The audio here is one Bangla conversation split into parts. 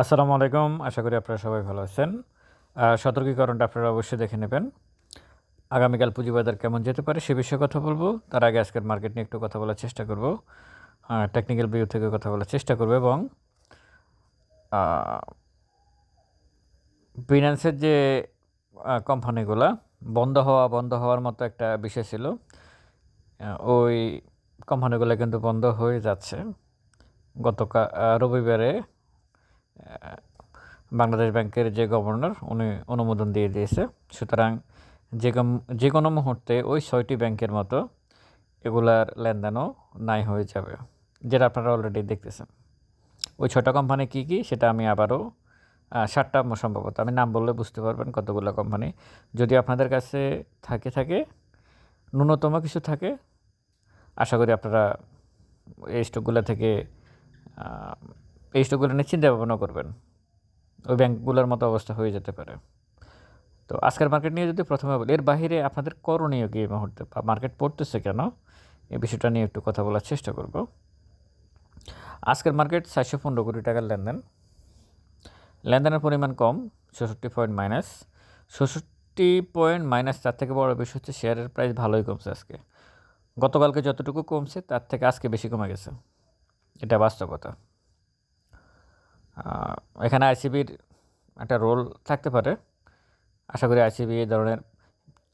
আসসালামু আলাইকুম, আশা করি আপনারা সবাই ভালো আছেন। সতর্কীকরণটা আপনারা অবশ্যই দেখে নেবেন। আগামীকাল পুঁজিবাজার কেমন যেতে পারে সে বিষয়ে কথা বলব। তার আগে আজকের মার্কেট নিয়ে একটু কথা বলার চেষ্টা করব। টেকনিক্যাল ভিউ থেকে কথা বলার চেষ্টা করব এবং ফিনান্সের যে কোম্পানিগুলা বন্ধ হওয়া, বন্ধ হওয়ার মতো একটা বিষয় ছিল। ওই কোম্পানিগুলো কিন্তু বন্ধ হয়ে যাচ্ছে। গতকাল রবিবারে বাংলাদেশ ব্যাংকের যে গভর্নর, উনি অনুমোদন দিয়ে দিয়েছে। সুতরাং যে যে কোনো মুহূর্তে ওই ছয়টি ব্যাংকের মতো এগুলার লেনদেনও নাই হয়ে যাবে, যেটা আপনারা অলরেডি দেখতেছেন। ওই ছটা কোম্পানি কী কী, সেটা আমি আবারও সাতটা সম্ভবত, আমি নাম বললে বুঝতে পারবেন কতগুলো কোম্পানি যদি আপনাদের কাছে থাকে থাকে, ন্যূনতম কিছু থাকে, আশা করি আপনারা এই স্টকগুলো থেকে এই স্টকগুলো নিয়ে চিন্তা ভাবনা করবেন। ওই ব্যাংকগুলোর মতো অবস্থা হয়ে যেতে পারে। তো আজকের মার্কেট নিয়ে যদি প্রথমে বলি, এর বাইরে আপনাদের করণীয় কি এই মুহূর্তে? বা মার্কেট পড়তেছে কেন? এই বিষয়টা নিয়ে একটু কথা বলার চেষ্টা করব। আজকের মার্কেট চারশো পনেরো কোটি টাকার লেনদেন। লেনদেনের পরিমাণ কম ষষট্টি পয়েন্ট মাইনাস। ষষট্টি পয়েন্ট মাইনাস, তার থেকে বড় বিষয় হচ্ছে শেয়ারের প্রাইস ভালোই কমছে আজকে। গতকালকে যতটুকু কমছে, তার থেকে আজকে বেশি কমে গেছে। এটা বাস্তবতা। এখানে আইসিবির একটা রোল থাকতে পারে। আশা করি আইসিবি এই ধরনের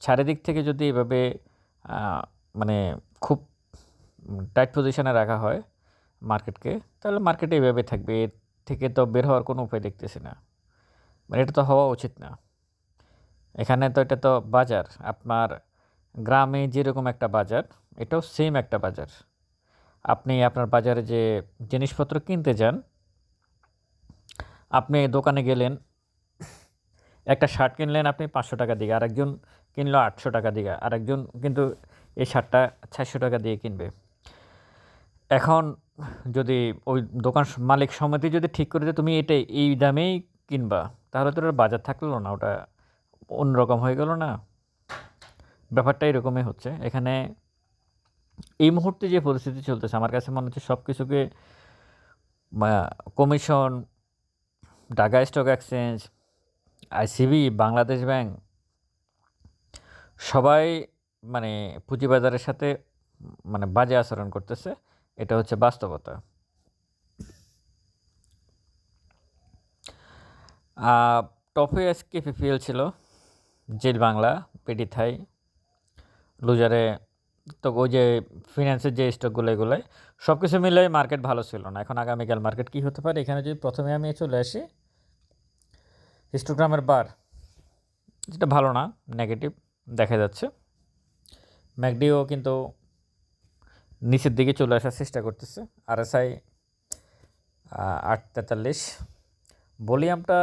চারিদিক থেকে যদি এভাবে মানে খুব টাইট পজিশনে রাখা হয় মার্কেটকে তাহলে মার্কেটে এইভাবে থাকবে। এর থেকে তো বের হওয়ার কোনো উপায় দেখতেছি না। মানে এটা তো হওয়া উচিত না। এখানে তো এটা তো বাজার। আপনার গ্রামে যেরকম একটা বাজার, এটাও সেম একটা বাজার। আপনি আপনার বাজারে যে জিনিসপত্র কিনতে যান আপনি দোকানে গেলেন, একটা শার্ট কিনলেন আপনি পাঁচশো টাকা দিয়ে, আরেকজন কিনলো আটশো টাকা দিয়ে, আরেকজন কিন্তু এই শার্টটা চারশো টাকা দিয়ে কিনবে। এখন যদি ওই দোকান মালিক সমিতি যদি ঠিক করে দেয়, তুমি এটা এই দামেই কিনবা, তাহলে তো ওটা বাজার থাকল না, ওটা অন্যরকম হয়ে গেল না। ব্যাপারটা এরকমই হচ্ছে। এখানে এই মুহূর্তে যে পরিস্থিতি চলতেছে, আমার কাছে মনে হচ্ছে সব কিছুকে commission Dhaka stock exchange, ICB, Bangladesh bank, সবাই মানে পুঁজিবাজারের সাথে মানে বাজে আচরণ করতেছে, এটা হচ্ছে বাস্তবতা। টপে আজকে পিপিএল ছিল, জেল বাংলা পেডি থাই, লুজারে তো ওই যে ফিনান্সের যে স্টকগুলো এগুলোয় সব কিছু মিলে মার্কেট ভালো ছিল না। এখন আগামীকাল মার্কেট কী হতে পারে? এখানে যদি প্রথমে আমি চলে আসি হিস্টোগ্রামের বার যেটা ভালো না নেগেটিভ দেখা যাচ্ছে। ম্যাকডিও কিন্তু নিচের দিকে চলে আসার চেষ্টা করতেছে। আরএসআই আট তেতাল্লিশ ভলিউমটা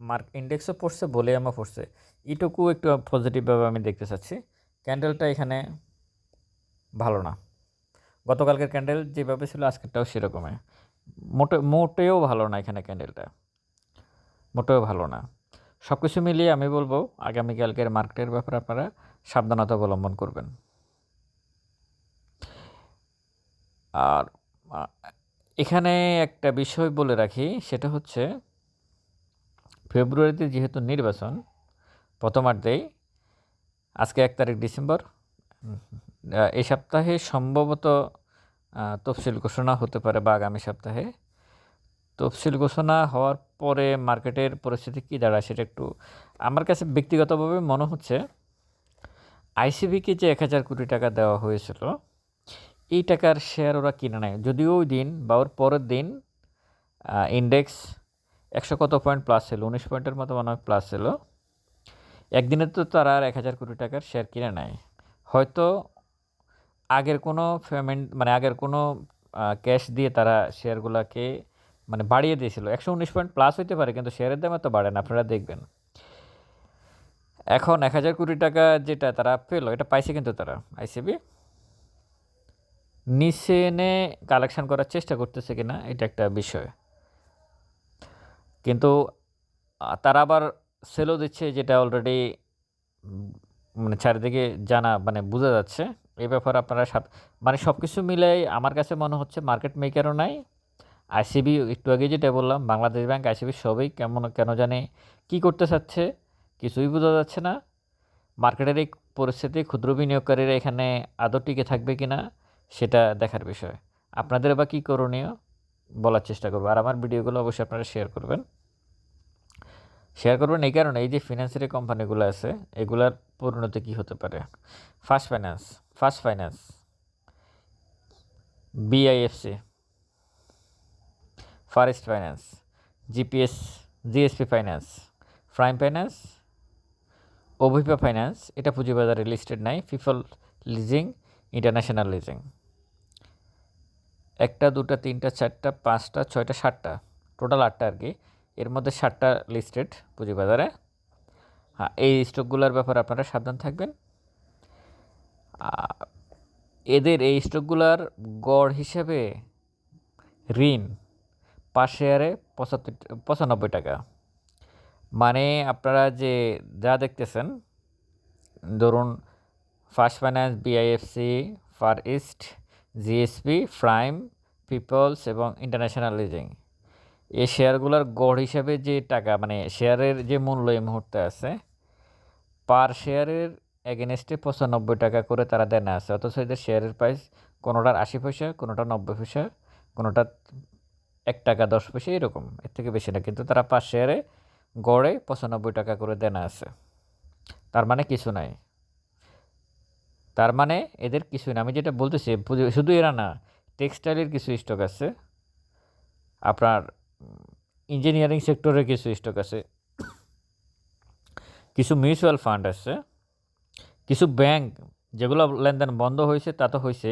মার্ক ইন্ডেক্সও পড়ছে ভলিউমও পড়ছে। এটুকু একটু পজিটিভভাবে আমি দেখতে চাচ্ছি। ক্যান্ডেলটা এখানে ভালো না। গতকালকের ক্যান্ডেল যেভাবে ছিল, আজকেরটাও সেরকমই। মোটে, মোটেও ভালো না এখানে ক্যান্ডেলটা মোটেও ভালো না। সব কিছু মিলিয়ে আমি বলব, আগামীকালকের মার্কেটের ব্যাপারে আপনারা সাবধানতা অবলম্বন করবেন। আর এখানে একটা বিষয় বলে রাখি, সেটা হচ্ছে ফেব্রুয়ারিতে যেহেতু নির্বাচন প্রথমার্ধেই আজকে এক তারিখ ডিসেম্বর এই সপ্তাহে সম্ভবত তফসিল ঘোষণা হতে পারে বা আগামী সপ্তাহে। তফসিল ঘোষণা হওয়ার পরে মার্কেটের পরিস্থিতি কী দাঁড়ায় সেটা একটু আমার কাছে ব্যক্তিগতভাবে মনে হচ্ছে আইসিবিকে যে এক হাজার কোটি টাকা দেওয়া হয়েছিল, এই টাকার শেয়ার ওরা কিনে নেয় যদিও ওই দিন বা ওর পরের দিন ইন্ডেক্স একশো কত পয়েন্ট প্লাস ছিল উনিশ পয়েন্টের মতো মনে হয় প্লাস ছিল একদিনে তো তারা আর এক হাজার কোটি টাকার শেয়ার কিনে নেয় হয়তো আগের কোনো পেমেন্ট মানে আগের কোনো ক্যাশ দিয়ে তারা শেয়ারগুলোকে মানে বাড়িয়ে দিয়েছিল। একশো উনিশ পয়েন্ট প্লাস হইতে পারে, কিন্তু শেয়ারের দাম এত বাড়ে না, আপনারা দেখবেন। এখন এক হাজার কোটি টাকা যেটা তারা পেল, এটা পাইছে কিন্তু তারা আইসিবি নিচে এনে কালেকশন করার চেষ্টা করতেছে কিনা, এটা একটা বিষয়। কিন্তু তারা আবার সেলও দিচ্ছে, যেটা অলরেডি মানে চারিদিকে জানা মানে বোঝা যাচ্ছে। এই ব্যাপারে আপনারা মানে সব কিছু মিলে আমার কাছে মনে হচ্ছে মার্কেট মেকারও নাই আইসিবি একটু আগে যেটা বললাম, বাংলাদেশ ব্যাংক, আইসিবি সবই কেমন, কেন জানে কি করতে চাচ্ছে কিছুই বোঝা যাচ্ছে না। মার্কেটের এই পরিস্থিতি, ক্ষুদ্র বিনিয়োগকারীরা এখানে আদৌ টিকে থাকবে কি না সেটা দেখার বিষয়। আপনাদের বা কী করণীয় বলার চেষ্টা করব। আর আমার ভিডিওগুলো অবশ্যই আপনারা শেয়ার করবেন। শেয়ার করবেন এই কারণে, এই যে ফিনান্সিয়ারি কোম্পানিগুলো আছে, এগুলার পরিণতি কী হতে পারে? First finance first finance BIFC far east finance GPS GSP finance prime finance অভিপা finance এটা পুঁজিবাজারে লিস্টেড নাই পিপল লিজিং ইন্টারন্যাশনাল লিজিং একটা, দুটা, তিনটা, চারটা, পাঁচটা, ছয়টা, সাতটা টোটাল আটটা আর কি, এর মধ্যে সাতটা লিস্টেড পুঁজিবাজারে। হ্যাঁ এই স্টকগুলোর ব্যাপারে আপনারা সাবধান থাকবেন। এদের এই স্টকগুলোর গড় হিসাবে ঋণ পার শেয়ারে পঁচাত্তর, পঁচানব্বই টাকা। মানে আপনারা যে, যা দেখতেছেন, ধরুন, first finance BIFC far east GSP prime, peoples এবং ইন্টারন্যাশনাল লিজিং। এই শেয়ারগুলোর গড় হিসাবে যে টাকা মানে শেয়ারের যে মূল্য এই মুহূর্তে আছে, পার শেয়ারের এগেনস্টে পঁচানব্বই টাকা করে তারা দেনা আছে। অথচ এদের শেয়ারের প্রাইস কোনোটার আশি পয়সা, কোনোটা নব্বই পয়সা কোনোটা এক টাকা দশ পয়সা এরকম, এর থেকে বেশি না। কিন্তু তারা পার শেয়ারে গড়ে পঁচানব্বই টাকা করে দেনা আছে। তার মানে কিছু নাই। তার মানে এদের কিছুই না আমি যেটা বলতেছি শুধু এরা না, টেক্সটাইলের কিছু স্টক আছে। আপনার ইঞ্জিনিয়ারিং সেক্টরের কিছু স্টক আছে। কিছু মিউচুয়াল ফান্ড আছে। কিছু ব্যাংক, যেগুলো লেনদেন বন্ধ হয়েছে, তা তো হয়েছে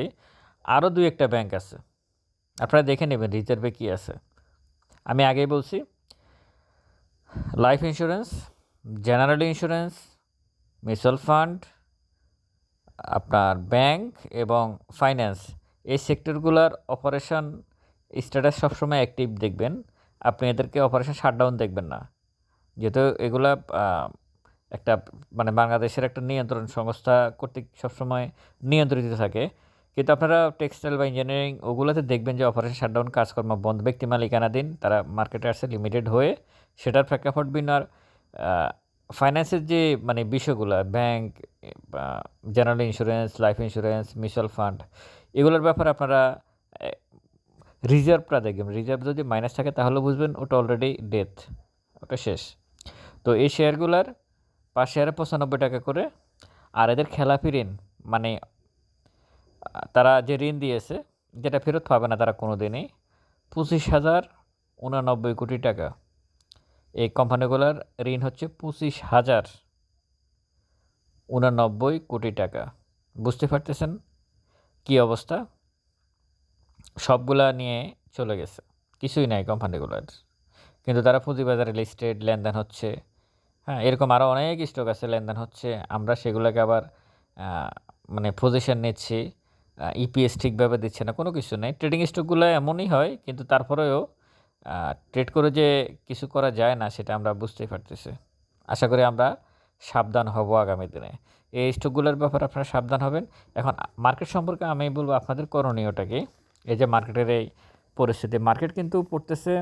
আরও দুই একটা ব্যাংক আছে। আপনারা দেখে নেবেন রিজার্ভে কী আছে। আমি আগেই বলছি life insurance general insurance mutual fund আপনার ব্যাংক এবং ফাইন্যান্স এই সেক্টরগুলোর অপারেশন স্ট্যাটাস সবসময় অ্যাক্টিভ দেখবেন। আপনি এদেরকে অপারেশন শাটডাউন দেখবেন না। যেহেতু এগুলা একটা মানে বাংলাদেশের একটা নিয়ন্ত্রণ সংস্থা কর্তৃক সবসময় নিয়ন্ত্রিত থাকে। কিন্তু আপনারা টেক্সটাইল বা ইঞ্জিনিয়ারিং ওগুলোতে দেখবেন যে অপারেশন শাটডাউন কাজকর্ম বন্ধ। ব্যক্তি মালিকানাধীন, তারা মার্কেটে আসছে লিমিটেড হয়ে সেটার প্রেক্ষাপট ভিন্ন। আর ফাইন্যান্সের যে মানে বিষয়গুলো bank general insurance life insurance mutual fund এগুলোর ব্যাপারে আপনারা রিজার্ভটা দেখবেন। রিজার্ভ যদি মাইনাস থাকে তাহলে বুঝবেন ওটা অলরেডি ডেথ ওটা শেষ। তো এই শেয়ারগুলার পাঁচ শেয়ারে পঁচানব্বই টাকা করে। আর এদের খেলাপি ঋণ মানে তারা যে ঋণ দিয়েছে, যেটা ফেরত পাবে না তারা কোনো দিনই পঁচিশ হাজার উনানব্বই কোটি টাকা। এই কোম্পানিগুলোর ঋণ হচ্ছে পঁচিশ হাজার উনানব্বই কোটি টাকা। বুঝতে পারতেছেন কি অবস্থা? সবগুলা নিয়ে চলে গেছে। কিছুই নাই কোম্পানিগুলোর। কিন্তু তারা পুঁজিবাজারে লিস্টেড লেনদেন হচ্ছে। হ্যাঁ এরকম আরও অনেক স্টক আছে, লেনদেন হচ্ছে। আমরা সেগুলোকে আবার মানে পজিশন নিচ্ছি। ইপিএস ঠিকভাবে দিচ্ছে না, কোনো কিছু নেই। ট্রেডিং স্টকগুলো এমনই হয়, কিন্তু তারপরেও ট্রেড করে যে কিছু করা যায় না, সেটা আমরা বুঝতেই পারতেছি। আশা করি আমরা সাবধান হব আগামী দিনে। এই স্টকগুলোর ব্যাপারে আপনারা সাবধান হবেন। এখন মার্কেট সম্পর্কে আমি বলব আপনাদের করণীয়টা কি? এই যে মার্কেটের এই পরিস্থিতি মার্কেট কিন্তু পড়তেছে,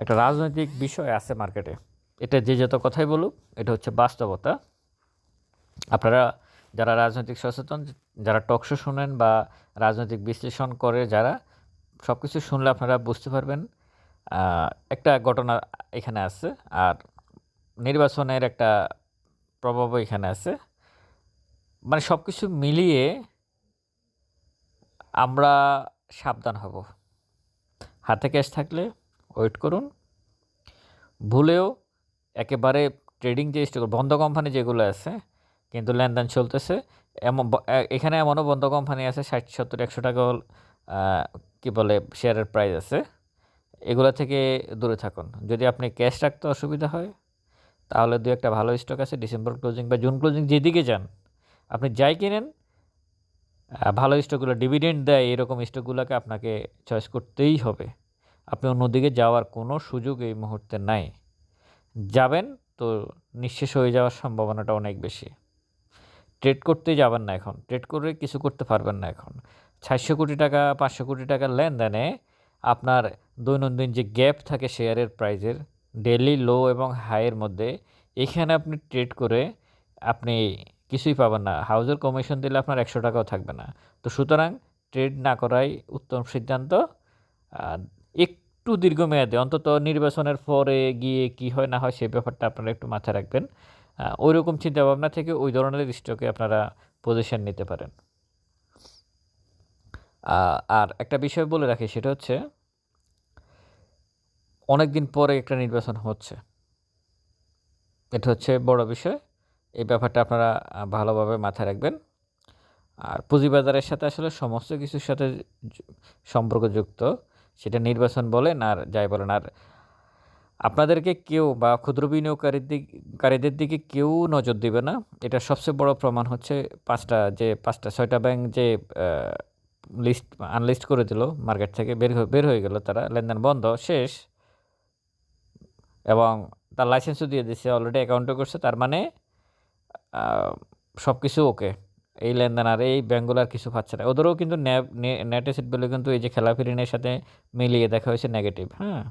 একটা রাজনৈতিক বিষয় আছে মার্কেটে এটা যে যত কথাই বলুক, এটা হচ্ছে বাস্তবতা। আপনারা যারা রাজনৈতিক সচেতন, যারা টকশো শুনেন বা রাজনৈতিক বিশ্লেষণ করে, যারা সব কিছু শুনলে আপনারা বুঝতে পারবেন একটা ঘটনা এখানে আছে আর নির্বাচনের একটা প্রভাবও এখানে আছে। মানে সব কিছু মিলিয়ে আমরা সাবধান হব। হাতে ক্যাশ থাকলে ওয়েট করুন। ভুলেও একেবারে ট্রেডিং যে স্টক, বন্ধ কোম্পানি যেগুলো আছে কিন্তু লেনদেন চলতেছে। এমন এখানে এমনও বন্ধ কোম্পানি আছে, ষাট, সত্তর, একশো টাকা কি বলে শেয়ারের প্রাইস আছে। এগুলো থেকে দূরে থাকুন। যদি আপনি ক্যাশ রাখতে অসুবিধা হয়, তাহলে দু একটা ভালো স্টক আছে ডিসেম্বর ক্লোজিং বা জুন ক্লোজিং যেদিকে যান, আপনি যাই কিনেন ভালো স্টকগুলো ডিভিডেন্ড দেয়, এরকম স্টকগুলোকে আপনাকে চয়েস করতেই হবে। আপনি অন্যদিকে যাওয়ার কোনো সুযোগ এই মুহূর্তে নাই। যাবেন তো নিঃশেষ হয়ে যাওয়ার সম্ভাবনাটা অনেক বেশি। ট্রেড করতেই যাবেন না এখন। ট্রেড করে কিছু করতে পারবেন না এখন। চারশো কোটি টাকা, পাঁচশো কোটি টাকার লেনদেনে আপনার দৈনন্দিন যে গ্যাপ থাকে শেয়ারের প্রাইজের ডেলি লো এবং হাইয়ের মধ্যে, এখানে আপনি ট্রেড করে আপনি কিছুই পাবেন না। হাউজের কমিশন দিলে আপনার একশো টাকাও থাকবে না। তো সুতরাং ট্রেড না করাই উত্তম সিদ্ধান্ত। একটু দীর্ঘমেয়াদে, অন্তত নির্বাচনের পরে গিয়ে কি হয় না হয় সেই ব্যাপারটা আপনারা একটু মাথায় রাখবেন। ওই রকম চিন্তাভাবনা থেকে ওই ধরনের স্টকে আপনারা পজিশন নিতে পারেন। আর একটা বিষয় বলে রাখি, সেটা হচ্ছে অনেক দিন পরে একটা নির্বাচন হচ্ছে। এটা হচ্ছে বড় বিষয়। এই ব্যাপারটা আপনারা ভালোভাবে মাথায় রাখবেন। আর পুঁজিবাজারের সাথে আসলে সমস্ত কিছুর সাথে সম্পর্কযুক্ত। সেটা নির্বাচন বলেন আর যাই বলেন, আর আপনাদেরকে কেউ বা ক্ষুদ্র বিনিয়োগকারীর দিক কেউ নজর দিবে না। এটা সবচেয়ে বড় প্রমাণ হচ্ছে পাঁচটা যে পাঁচটা, ছয়টা ব্যাংক যে লিস্ট আনলিস্ট করে দিল মার্কেট থেকে, বের বের হয়ে গেল তারা, লেনদেন বন্ধ, শেষ। এবং তার লাইসেন্সও দিয়ে দিচ্ছে অলরেডি অ্যাকাউন্টও করছে, তার মানে সব কিছু ওকে এই লেনদেন আর এই ব্যাঙ্কগুলো আর কিছু পাচ্ছে না। ওদেরও কিন্তু নেট অ্যাসেট ভ্যালু কিন্তু এই যে খেলাফিরিনের সাথে মিলিয়ে দেখা হয়েছে নেগেটিভ হ্যাঁ?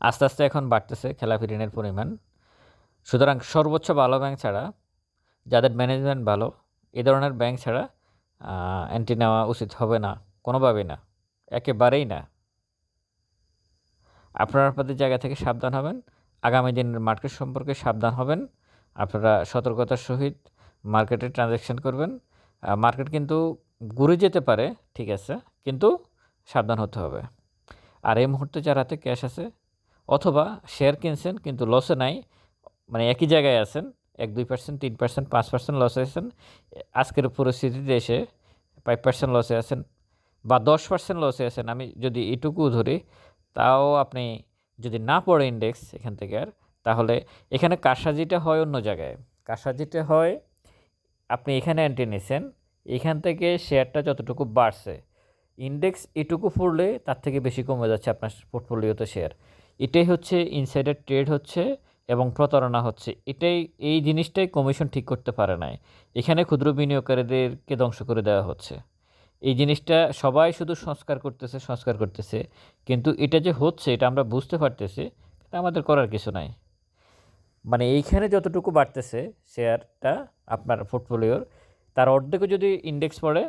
আস্তে আস্তে এখন বাড়তেছে খেলাফিরিনের পরিমাণ। সুতরাং সর্বোচ্চ ভালো ব্যাংক ছাড়া, যাদের ম্যানেজমেন্ট ভালো, এ ধরনের ব্যাংক ছাড়া অ্যান্টি নেওয়া উচিত হবে না, কোনোভাবেই না, একেবারেই না। আপনারা আপনাদের জায়গা থেকে সাবধান হবেন, আগামী দিনের মার্কেট সম্পর্কে সাবধান হবেন, আপনারা সতর্কতার সহিত মার্কেটে ট্রানজ্যাকশান করবেন। মার্কেট কিন্তু ঘুরে যেতে পারে, ঠিক আছে, কিন্তু সাবধান হতে হবে। আর এই মুহূর্তে যার হাতে ক্যাশ আছে অথবা শেয়ার কিনছেন, কিন্তু লসে নাই মানে একই জায়গায় আছেন, এক, দুই পার্সেন্ট তিন পার্সেন্ট পাঁচ পার্সেন্ট লসে আছেন, আজকের পরিস্থিতিতে এসে ফাইভ পার্সেন্ট লসে আছেন বা দশ পার্সেন্ট লসে আছেন, আমি যদি এটুকু ধরি, তাও আপনি যদি না পড়ে ইন্ডেক্স এখান থেকে আর, তাহলে এখানে কারসাজিটা হয় অন্য জায়গায়। কারসাজিটা হয়, আপনি এখানে এন্ট্রি নিয়েছেন এখান থেকে শেয়ারটা যতটুকু বাড়ছে ইন্ডেক্স এটুকু পড়লে তার থেকে বেশি কমে যাচ্ছে আপনার পোর্টফোলিওতে শেয়ার এটাই হচ্ছে ইনসাইডার ট্রেড হচ্ছে এবং প্রতারণা হচ্ছে। এটাই, এই জিনিসটাই কমিশন ঠিক করতে পারে নাই। এখানে ক্ষুদ্র বিনিয়োগকারীদেরকে ধ্বংস করে দেওয়া হচ্ছে। এই জিনিসটা সবাই শুধু সংস্কার করতেছে সংস্কার করতেছে। কিন্তু এটা যে হচ্ছে, এটা আমরা বুঝতে পারতেছি এটা আমাদের করার কিছু নাই। মানে এইখানে যতটুকু বাড়তেছে শেয়ারটা আপনার পোর্টফোলিওর তার অর্ধেকও যদি ইন্ডেক্স পড়ে,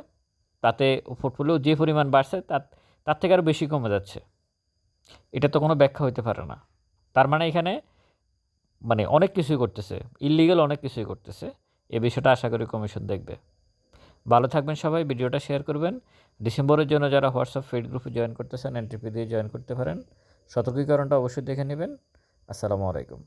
তাতে পোর্টফোলিও যে পরিমাণ বাড়ছে, তার তার থেকে আরও বেশি কমে যাচ্ছে। এটা তো কোনো ব্যাখ্যা হইতে পারে না। তার মানে এখানে মানে অনেক কিছুই করতেছে ইলিগাল অনেক কিছুই করতেছে। এ বিষয়টা আশা করি কমিশন দেখবে। ভালো থাকবেন সবাই, ভিডিওটা শেয়ার করবেন। ডিসেম্বরের জন্য যারা হোয়াটসঅ্যাপ ফেড গ্রুপে জয়েন করতেছেন এন্ট্রিপি দিয়ে জয়েন করতে পারেন। সতর্কীকরণটা অবশ্যই দেখে নেবেন। আসসালামু আলাইকুম।